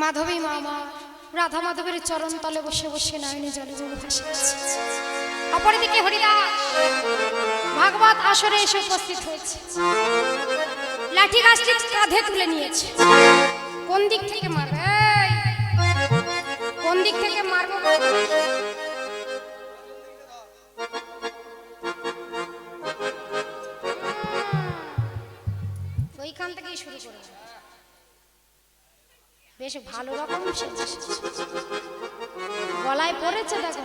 মাধবী মামা, রাধা মাধবের চরণ তলে বসে বসে নয়নে জলে জলে ভাসে অপরদিকে হরিদাস, ভাগবত আসরে এসে উপস্থিত হয়েছে। লাঠি গাছটি কাঁধে তুলে নিয়েছে। কোন দিক থেকে মারবে? কোন দিক থেকে মারবো বেশ ভালো রকম। গলায় পড়েছে দেখো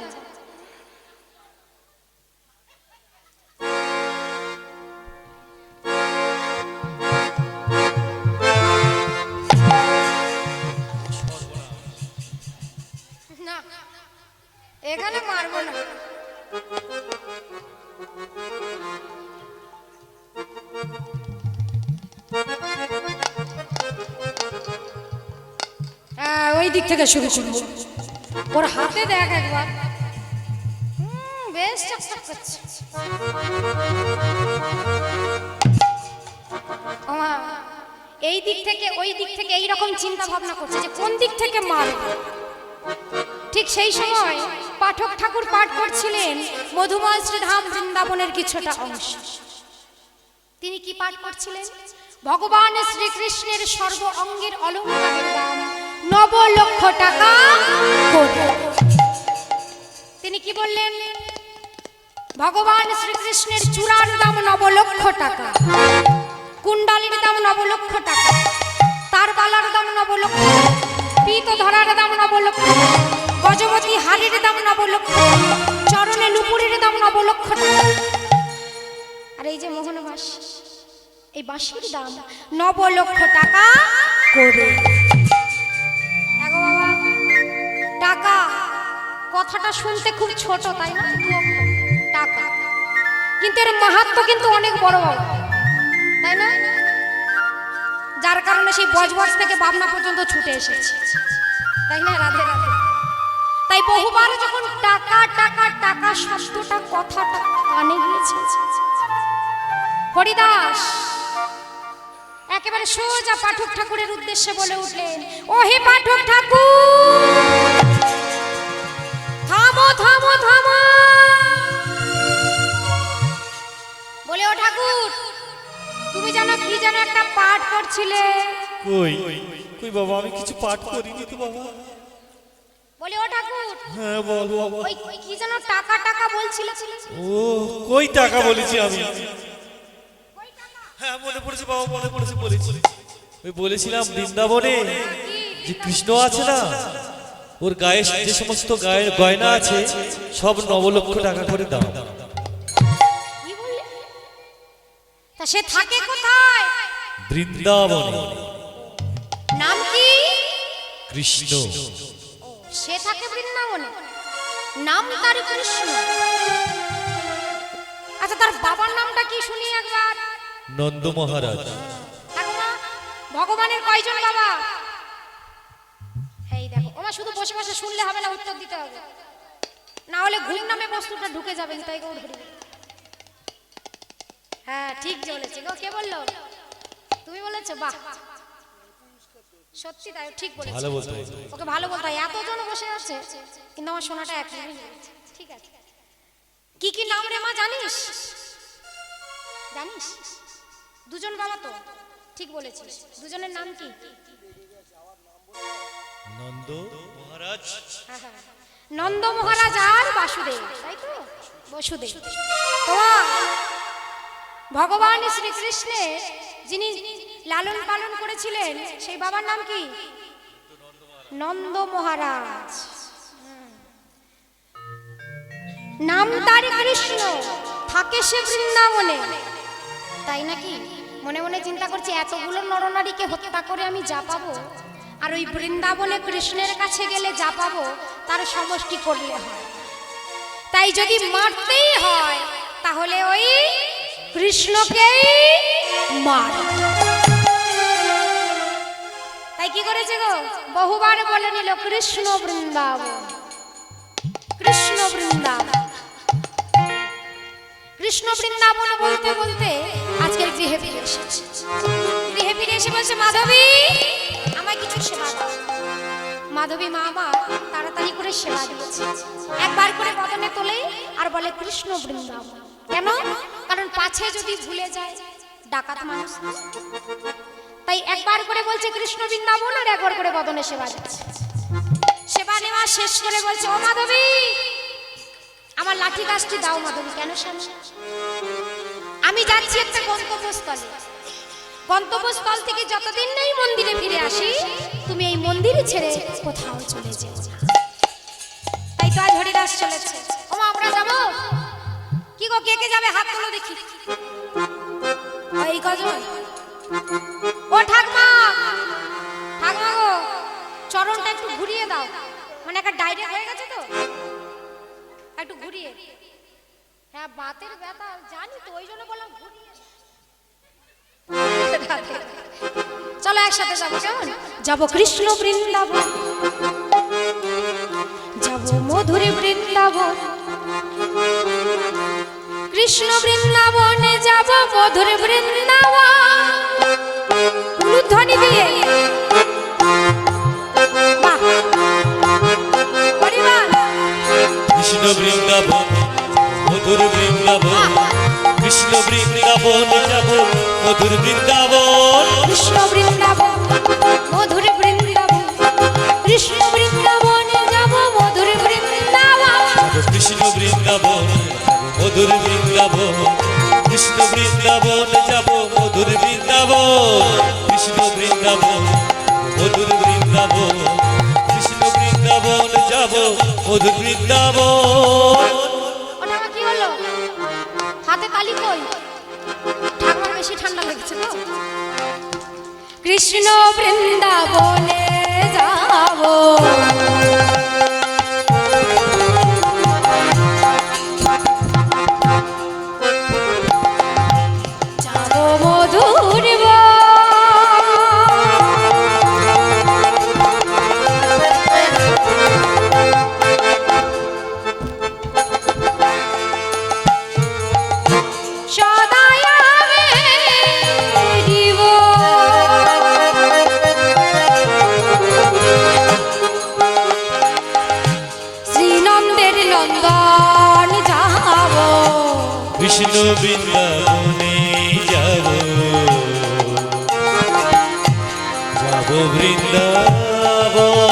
এখানে মারবো না ওই দিক থেকে শুরু করব। ওর হাতে দেখ একবার। বেশ চকচক এই দিক থেকে, ওই দিক থেকে এই রকম চিন্তা ভাবনা করছে যে কোন দিক থেকে মারব? ঠিক সেই সময় পাঠক ঠাকুর পাঠ করছিলেন মধুময় শ্রীধাম বৃন্দাবনের কিছুটা অংশ। তিনি কি পাঠ করছিলেন? ভগবান শ্রীকৃষ্ণের সর্ব অঙ্গের অলঙ্কারের দাম। নব লক্ষ টাকা তিনি কি বললেন? ভগবান শ্রীকৃষ্ণের চূড়ার দাম নব লক্ষ টাকা, কুণ্ডালির দাম নব লক্ষ টাকা তার বালার দাম নব লক্ষ পিত ধরার দাম নব লক্ষ গজবতী হাড়ির দাম নব লক্ষ চরণে নুপুরের দাম নব লক্ষ টাকা। আর এই যে মোহন বাসী এই বাঁশির দাম নব লক্ষ টাকা করে টাকা। কথাটা শুনতে খুব ছোট, তাই না? টাকা। কিন্তু এর মাহাত্ম কিন্তু অনেক বড় বড়, তাই না? যার কারণে সেই বজবজ থেকে বাবনা পর্যন্ত ছুটে এসেছে। তাই না, রাধে রাধে? তাই বহুবার যখন টাকা টাকা টাকা শব্দটা, কথাটা কানে গিয়েছে, হরিদাস, একেবারে সোজা পাঠক ঠাকুরের উদ্দেশ্যে বলে উঠলেন ও হে পাঠক ঠাকুর থামো থামো বলে ও ঠাকুর তুমি জানো কি যেন একটা পাঠ করছিলে? কই? কই বাবা আমি কিছু পাঠ করিনি তো বাবা। বলে ও ঠাকুর হ্যাঁ বল বাবা। ওই ওই কি যেন টাকা টাকা বলছিলে? ও কই টাকা বলেছি আমি? হ্যাঁ মনে পড়েছে বাবা মনে পড়েছে বলেছি। ওই বলেছিলাম বৃন্দাবনে যে কৃষ্ণ আছে না? ওর গায়ে যে সমস্ত গায়ের গয়না আছে সব নবলক্ষ টাকা করে দাও। তা সে থাকে কোথায়? বৃন্দাবনে। নাম কি? কৃষ্ণ। সে থাকে বৃন্দাবনে। নাম তার কৃষ্ণ। আচ্ছা তার বাবার নামটা কি শুনি একবার? নন্দ মহারাজ। ভগবানের কয়জন বাবা? ওমা শুধু বসে বসে শুনলে হবে না উত্তর দিতে হবে। না হলে ঘুম নামে বস্তুটা ঢুকে যাবে তাই গো ধরি হ্যাঁ ঠিক বলেছে। গো কে বলল? তুমি বলেছ? বাহ। সত্যি তাই ঠিক বলেছে। ভালো বলতে ওকে ভালো বলতে এতজন বসে আছে কিন্তু আমার শোনাটা এক ঠিক আছে। কি কি নাম রে মা জানিস? জানিস? দুজন বাবা তো? ঠিক বলেছিস। দুজনের নাম কি? নন্দ মহারাজ। নন্দ মহারাজ আর বাসুদেব, তাই তো? বসুদেব। ভগবান শ্রীকৃষ্ণের যিনি লালন পালন করেছিলেন, সেই বাবার নাম কি? নন্দ মহারাজ। নাম তার কৃষ্ণ, থাকে সে বৃন্দাবনে। তাই নাকি? মনে মনে চিন্তা করছি, এতগুলো নরনারীকে হত্যা করে আমি যা পাবো? আর ওই বৃন্দাবনে কৃষ্ণের কাছে গেলে যা পাবো, তার সমষ্টি করলে হয়। তাই যদি মারতেই হয়, তাহলে ওই কৃষ্ণকেই মার। তাই কি করেছে গো? বহুবার বলে নিল, কৃষ্ণ বৃন্দাবন কৃষ্ণ বৃন্দাবন। কৃষ্ণ বৃন্দাবন বলতে বলতে আজকে গৃহে ফিরে এসেছে। গৃহে ফিরে এসে বলছে, মাধবী সেবা দাও মাধবী মা আমার তাড়াতাড়ি করে সেবা দিয়েছে। একবার করে বদনে তোলে আর বলে, কৃষ্ণ বৃন্দাবন। কেন? কারণ পাছে যদি ভুলে যায়, ডাকাত মানুষ তাই একবার করে বলছে, কৃষ্ণ বৃন্দাবন, আর একবার করে বদনে সেবা দিচ্ছে সেবা নেওয়া শেষ করে বলছে, ও মাধবী, আমার লাঠি গাছটি দাও মাধবী, কেন স্বামী আমি যাচ্ছি একটা গন্তব্যস্থলে। গন্তব্যস্থল থেকে যতদিন নেই মন্দিরে ফিরে আসি, তুমি এই মন্দির ছেড়ে কোথাও চলে যেও না। তাই তো আজ হরিদাস চলেছে। ও আমরা যাব? কি গো, কে কে যাবে হাত তুলো দেখি? এই ও ঠাকমা! ঠাকমা গো, চরণটা একটু ঘুরিয়ে দাও। মানে একটা ডাইরেক্ট হয়ে গেছে তো? একটু ঘুরিয়ে। হ্যাঁ বাতের ব্যথা, জানি তো, ওই জন্য বললাম ঘুরিয়ে চলো একসাথে যাব কেমন? যাব কৃষ্ণ বৃন্দাবন যাব মধুর বৃন্দাবন। কৃষ্ণ বৃন্দাবনে যাব মধুর বৃন্দাবন। দিয়ে। কৃষ্ণ বৃন্দাবন মধুর বৃন্দাবন। কৃষ্ণ বৃন্দাবন যাব মধুর বৃন্দাবন। কৃষ্ণ বৃন্দাবন মধুর বৃন্দাবন কৃষ্ণ বৃন্দাবনে যাব মধুর বৃন্দাবন। কৃষ্ণ বৃন্দাবন মধুর বৃন্দাবন কৃষ্ণ বৃন্দাবন যাব মধুর বৃন্দাবন। কৃষ্ণ বৃন্দাবন মধুর বৃন্দাবন কৃষ্ণ বৃন্দাবন যাব মধুর বৃন্দাবন। হাতে কই? ঠাকুমার বেশি ঠান্ডা লেগেছে তো। কৃষ্ণ বৃন্দাবনে যাব। যাব বৃন্দাবন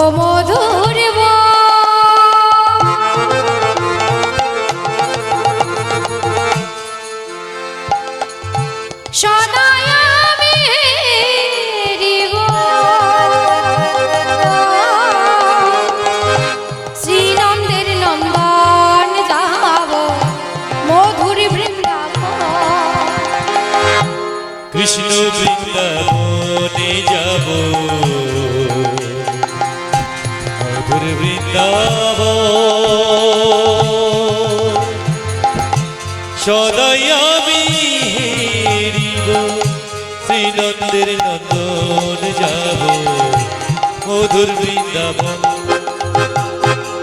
যাব মধুর বৃন্দাবন।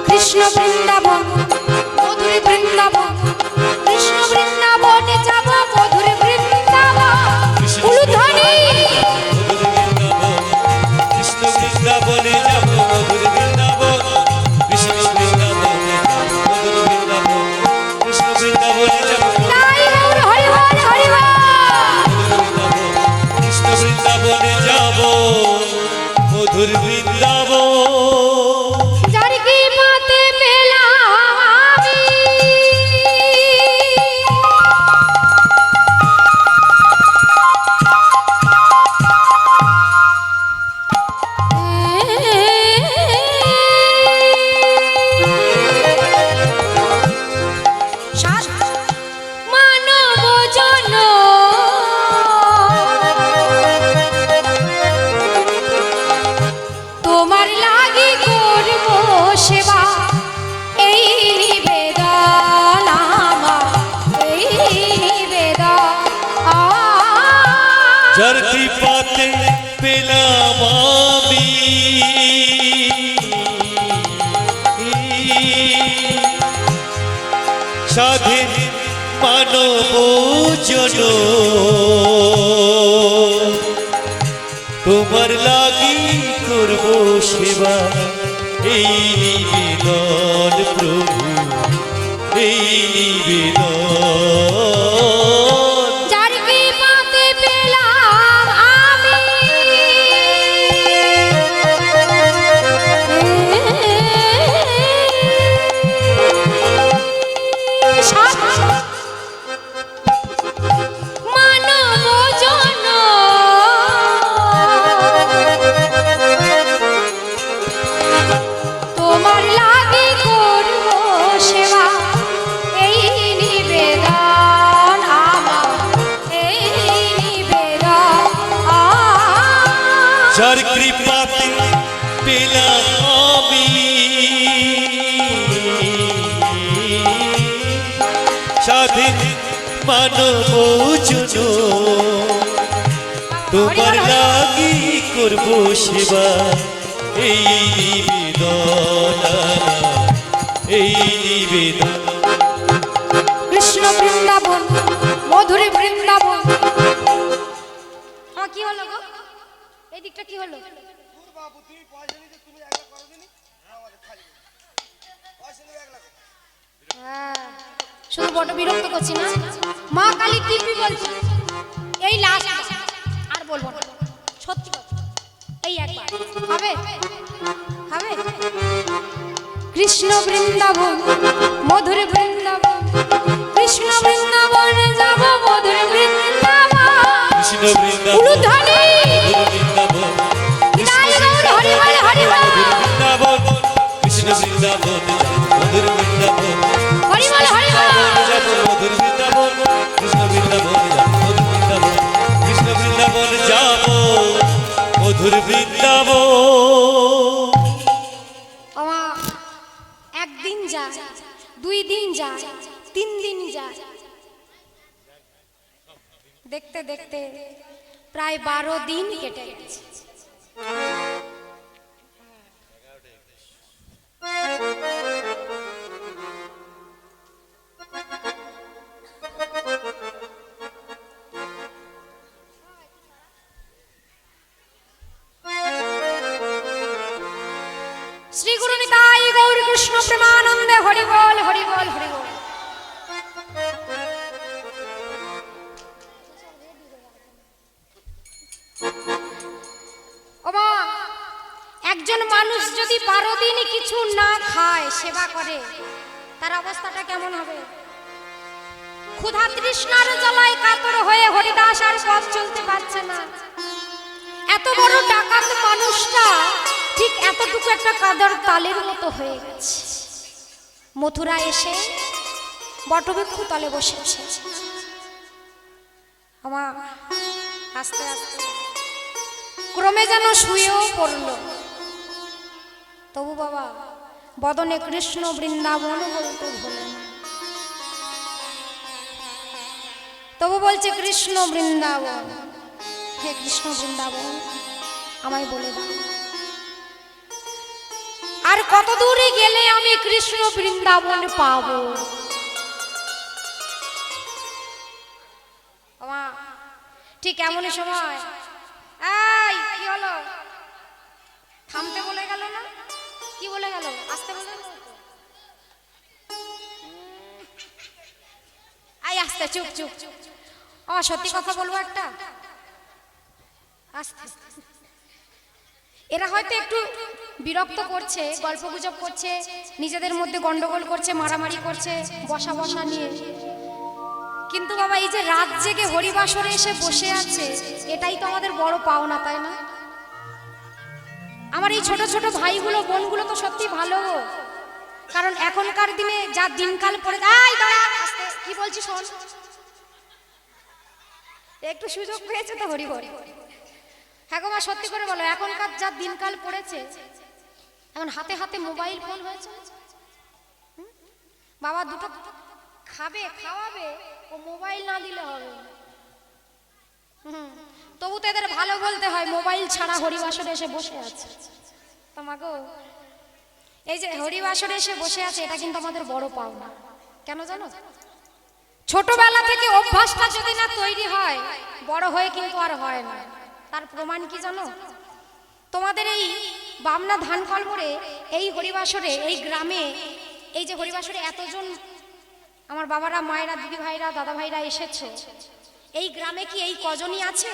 কৃষ্ণ বৃন্দাবন জন তোমার লাগি করব সেবা এই নিবেদন তোমার লাগি করব সেবা। এই নিবেদন এই নিবেদন। কৃষ্ণ বৃন্দাবন মধুরী বৃন্দাবন। কি হলো গো? এই দিকটা কি হলো? বাবু তুমি পয়সা নিতে তুমি একলা করো দিনি পয়সা নিয়ে একলা হ্যাঁ, শুধু বড় বিরক্ত করছি না। মা কালী দিব্যি বলছি এই লাস্ট আর বলব না। সত্যি এই একবার। হবে? হবে? কৃষ্ণ বৃন্দাবন মধুর বৃন্দাবন কৃষ্ণ বৃন্দাবন যাব মধুর বৃন্দাবন। কৃষ্ণ বৃন্দাবন। মধুর একদিন যায় দুই দিন যায় তিন দিন যায়। দেখতে দেখতে প্রায় বারো দিন কেটে গেছে। শ্রী গুরু নিতাই গৌর কৃষ্ণ প্রেমানন্দে হরি বল হরি বল হরি বল একজন মানুষ যদি বারো দিন কিছু না খায়, সেবা করে, তার অবস্থাটা কেমন হবে? ক্ষুধা তৃষ্ণার জ্বালায় কাতর হয়ে হরিদাস আর পথ চলতে পারছে না। এত বড় ডাকাত মানুষটা ঠিক এতটুকু একটা কাদার তালের মতো হয়ে গেছে। মথুরা এসে বটবৃক্ষ তলে বসেছে আমার আস্তে আস্তে। ক্রমে যেন শুয়েও পড়ল। তবু বাবা, বদনে কৃষ্ণ বৃন্দাবন বলতে ভোলে তবু বলছে, কৃষ্ণ বৃন্দাবন, হে কৃষ্ণ বৃন্দাবন, আমায় বলে দাও। আর কত দূরে গেলে আমি কৃষ্ণ বৃন্দাবন পাবো? ঠিক এমনই সময়, এই, কি হলো? থামতে বলে গেল না? কি বলে গেল? আসতে বলে আই আস্তে, চুপ চুপ। আমার সত্যি কথা বলব একটা? আস্তে। এরা হয়তো একটু বিরক্ত করছে, গল্প গুজব করছে, নিজেদের মধ্যে গন্ডগোল করছে, মারামারি করছে, বসা বসা নিয়ে। কিন্তু বাবা, এই যে রাত জেগে হরিবাসরে এসে বসে আছে, এটাই তো আমাদের বড় পাওনা, তাই না? আমার এই ছোট ছোট ভাইগুলো, বোনগুলো তো সত্যি ভালো। কারণ এখনকার দিনে যা দিনকাল পড়ে কি বলছি শোন। একটু সুযোগ পেয়েছে তো হরি হরি হ্যাঁ গো মা, সত্যি করে বলো, এখনকার যা দিনকাল পড়েছে এখন হাতে হাতে মোবাইল ফোন হয়েছে? বাবা দুটো খাবে, খাওয়াবে, ও মোবাইল না দিলে হবে। তবু তো এদের ভালো বলতে হয় মোবাইল ছাড়া হরিবাসরে এসে বসে আছে। তোমাকে এই যে হরিবাসরে এসে বসে আছে, এটা কিন্তু আমাদের বড় পাওনা। কেন জানো? ছোটবেলা থেকে অভ্যাসটা যদি না তৈরি হয়, বড় হয়ে কিন্তু আর হয় না। তার প্রমাণ কি জানো? তোমাদের এই বামনা ধান কলমরে এই হরিবাসরে, এই গ্রামে, এই যে হরিবাসরে এতজন আমার বাবারা, মায়েরা দিদি ভাইরা দাদা ভাইরা এসেছে, এই গ্রামে কি এই কজনই আছে?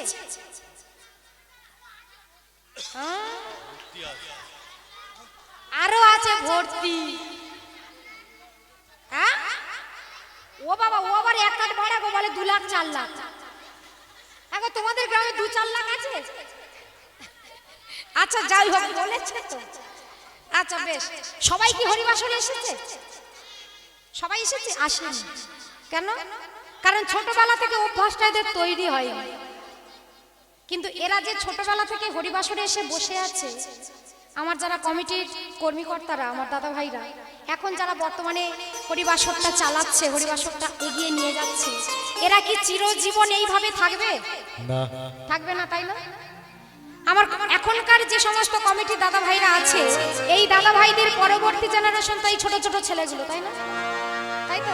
হ্যাঁ? আরও আছে ভর্তি। হ্যাঁ? ও বাবা, ও আবার এক কাঠ ভাড়া বলে দু লাখ, চার লাখ। এখন তোমাদের গ্রামে দু, চার লাখ আছে? আচ্ছা যাই হোক বলেছে তো। আচ্ছা বেশ। সবাই কি হরিবাসরে এসেছে? সবাই এসেছে? আসেনি। কেন? কারণ ছোটবেলা থেকে অভ্যাসটা এদের তৈরি হয় কিন্তু এরা যে ছোটবেলা থেকে হরিবাসরে এসে বসে আছে আমার যারা কমিটির কর্মীকর্তারা আমার দাদা ভাইরা এখন যারা বর্তমানে হরিবাসরটা চালাচ্ছে হরিবাসরটা এগিয়ে নিয়ে যাচ্ছে এরা কি চিরজীবন এইভাবে থাকবে? না। থাকবে না তাই না? আমার এখনকার যে সমস্ত কমিটি দাদা ভাইরা আছে, এই দাদা ভাইদের পরবর্তী জেনারেশন তো এই ছোট ছোট ছেলেগুলো, তাই না? তাই তো?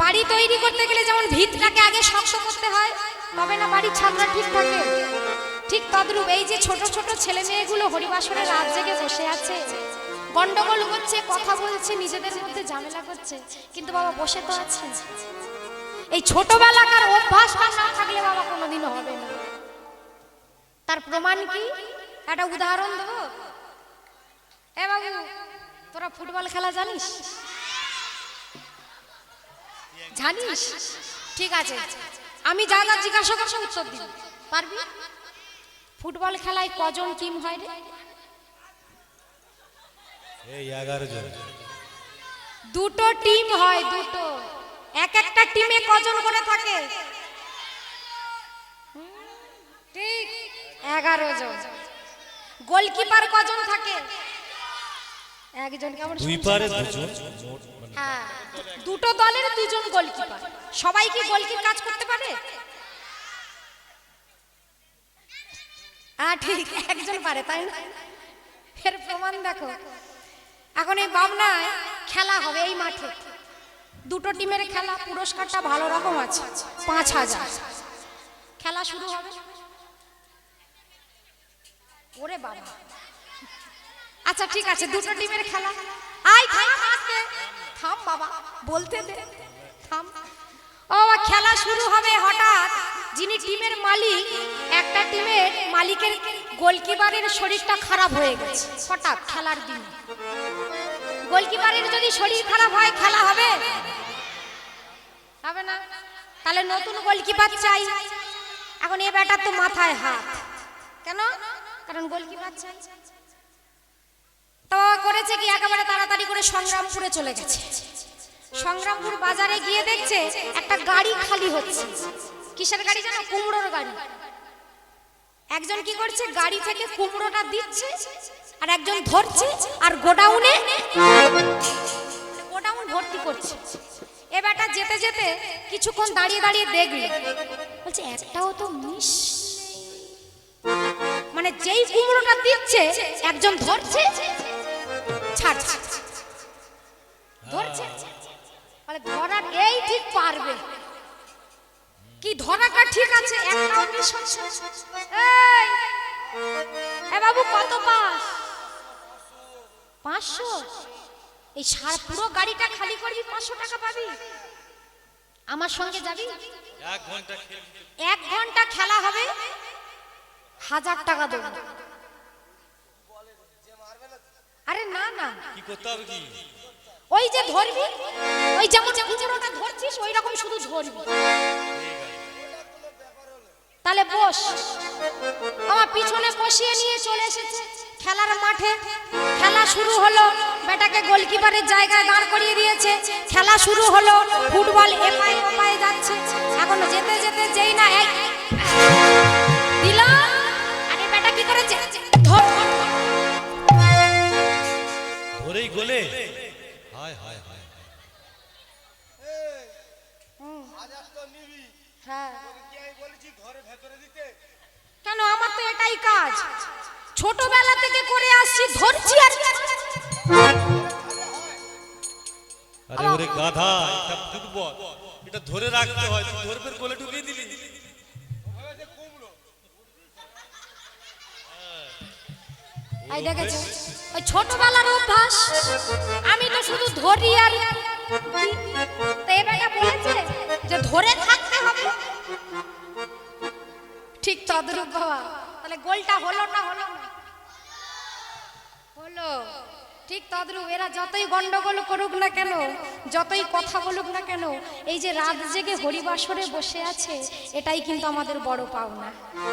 বাড়ি তৈরি করতে গেলে যেমন ভিতটাকে আগে শক্ত করতে হয়, তবে না বাড়ির ছাদটা ঠিক থাকে। ঠিক তদ্রূপ এই যে ছোট ছোট ছেলে মেয়েগুলো হরিবাসরে রাত জেগে বসে আছে, গন্ডগোল করছে কথা বলছে, নিজেদের মধ্যে ঝামেলা করছে, কিন্তু বাবা বসে তো আছে। এই ছোটবেলাকার অভ্যাসটা না থাকলে বাবা কোনোদিনও হবে না। তার প্রমাণ কি? একটা উদাহরণ দেবো? এ বাবু তোরা ফুটবল খেলা জানিস? জানিস? ঠিক আছে। আমি যা যা জিজ্ঞাসা করব উত্তর দিবি। পারবি? ফুটবল খেলায় কজন টিম হয় রে? এই এগারো জন। দুটো টিম হয় দুটো। এক একটা টিমে কজন করে থাকে? ঠিক। এগারো জন। গোলকিপার কজন থাকে? একজন কেমন দুই পারে দুজন। হ্যাঁ। দুটো দলের দুজন গোলকিপার। সবাই কি গোলকির কাজ করতে পারে? হ্যাঁ ঠিক একজন পারে তাই না? এর প্রমাণ দেখো। এখন এই বাবনায় খেলা হবে এই মাঠে। দুটো টিমের খেলা পুরস্কারটা ভালো রকম আছে পাঁচ হাজার। খেলা শুরু হবে। ওরে বাবা। আচ্ছা ঠিক আছে দুটো টিমের খেলা। আই থাম আস্তে। থাম বাবা বলতে দে। থাম। ও খেলা শুরু হবে হঠাৎ। যিনি টিমের মালিক একটা টিমের মালিকের গোলকিপারের শরীরটা খারাপ হয়ে গেছে। হঠাৎ খেলার দিন। গোলকিপারের যদি শরীর খারাপ হয় খেলা হবে। হবে না। তাহলে নতুন গোলকিপার চাই। এখন এ ব্যাটার তো মাথায় হাত। কেন? কারণ গোলকিপার চাই তো করেছে কি, একেবারে তাড়াতাড়ি করে সংগ্রামপুরে চলে গেছে। সংগ্রামপুর বাজারে গিয়ে দেখছে একটা গাড়ি খালি হচ্ছে। কিসের গাড়ি জানো? কুমড়োর গাড়ি। একজন কি করছে? গাড়ি থেকে কুমড়োটা দিচ্ছে আর একজন ধরছে আর গোডাউনে গোডাউন ভর্তি করছে। এ বেটা যেতে যেতে কিছুক্ষণ দাঁড়িয়ে দাঁড়িয়ে দেখবে বলছে, একটাও তো মিস মানে যেই কুমড়োটা দিচ্ছে একজন ধরছে? ছাড় ছাড়, ছাড়। ধরছে? বলে ধরার এই ঠিক পারবে। কি ধরাটা ঠিক আছে? একটাও মিস হচ্ছে এই! এ বাবু কত পাস? পাঁচশো? এই সার পুরো গাড়িটা খালি করবি পাঁচশো টাকা পাবি? আমার সঙ্গে যাবি? এক ঘণ্টা খেলা হবে? হাজার টাকা দেবো। আরে না না। কি করতে হবে কি? ওই যে ধরবি ওই যেমন কুমড়োটা ধরছিস ওই রকম শুধু ধরবি। তাহলে বস। আমার পিছনে বসিয়ে নিয়ে চলে এসেছে খেলার মাঠে। খেলা শুরু হলো বেটাকে গোলকিপারের জায়গায় দাঁড় করিয়ে দিয়েছে। খেলা শুরু হলো ফুটবল এপায় ওপায় যাচ্ছে। এখন যেতে যেতে যেই না এক কি করেছে। ধর। ধর, ধর। ধরেই গোলে। হায় হায় হায় হাজার তো নিবি হ্যাঁ। কি আমি বলেছি ঘরে ভেতরে দিতে কেন? আমার তো এটাই কাজ। ছোটবেলা থেকে করে আসছি ধরছি আর আরে ওরে গাধা এটা ফুটবল। এটা ধরে রাখতে হয় ধরবে গোলে ঢুকিয়ে দিলি। এই দেখেছ ওই ছোটবেলার অভ্যাস, আমি তো শুধু ধরি আর তো এবারে বলেছে যে, ধরে থাকতে হবে। ঠিক তদরূপ বাবা। তাহলে গোলটা হলো না হলো না? হলো। ঠিক তদ্রুপ এরা যতই গন্ডগোল করুক না কেন, যতই কথা বলুক না কেন, এই যে রাত জেগে হরিবাসরে বসে আছে, এটাই কিন্তু আমাদের বড় পাওনা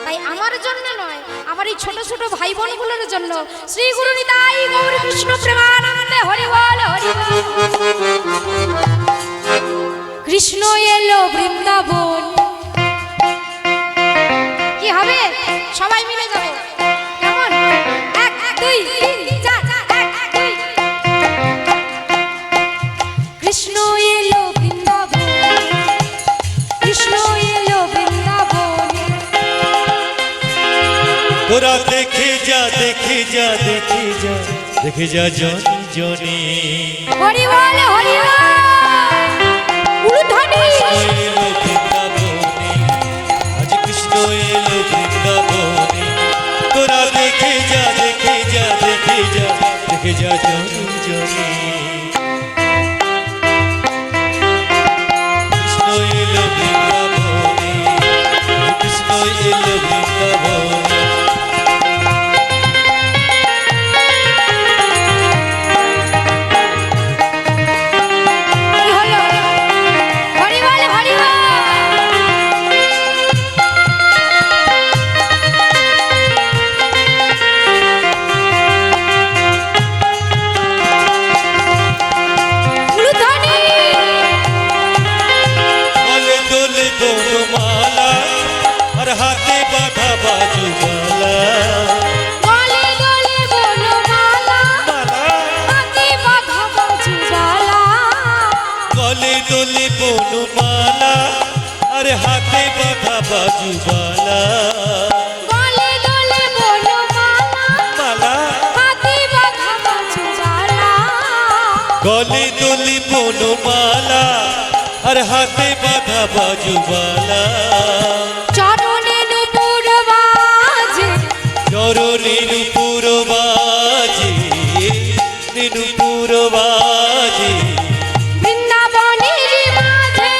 তাই আমার জন্য নয়, আমার এই ছোট ছোট ভাই বোনগুলোর জন্য শ্রী গুরু নিতাই গৌর কৃষ্ণ প্রেমানন্দে হরি বল। কৃষ্ণ এলো বৃন্দাবন দেখে যা দেখে যা দেখে যা দেখে যা জন জনি। হরি বল হরি বল উলুধ্বনি বাজু মালা চরণে নুপুর বাজে। চরণে নুপুর বাজে। নুপুর বাজে। বৃন্দাবনের মাঝে।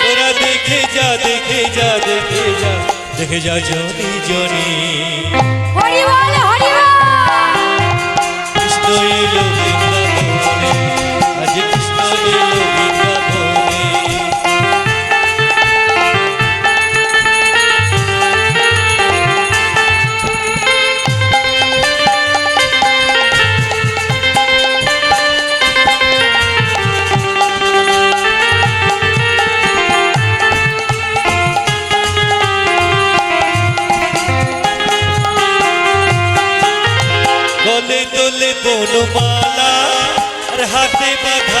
তোরা দেখে যা দেখে যা দেখে যা দেখে যা জনি জনি। বনমালা আর হাতে বাঁধা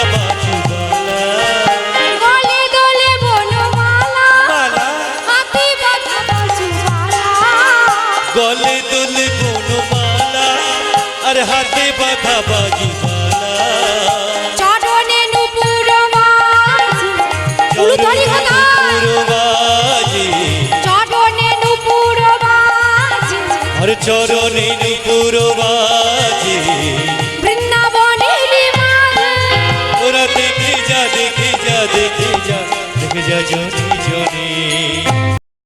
গলে দোলে বনমালা আর হাতে বাঁধা বাজুবালা চরণে নুপুর বাজে উলুধ্বনি চরণে নুপুর বাজে আর চরণে নুপুর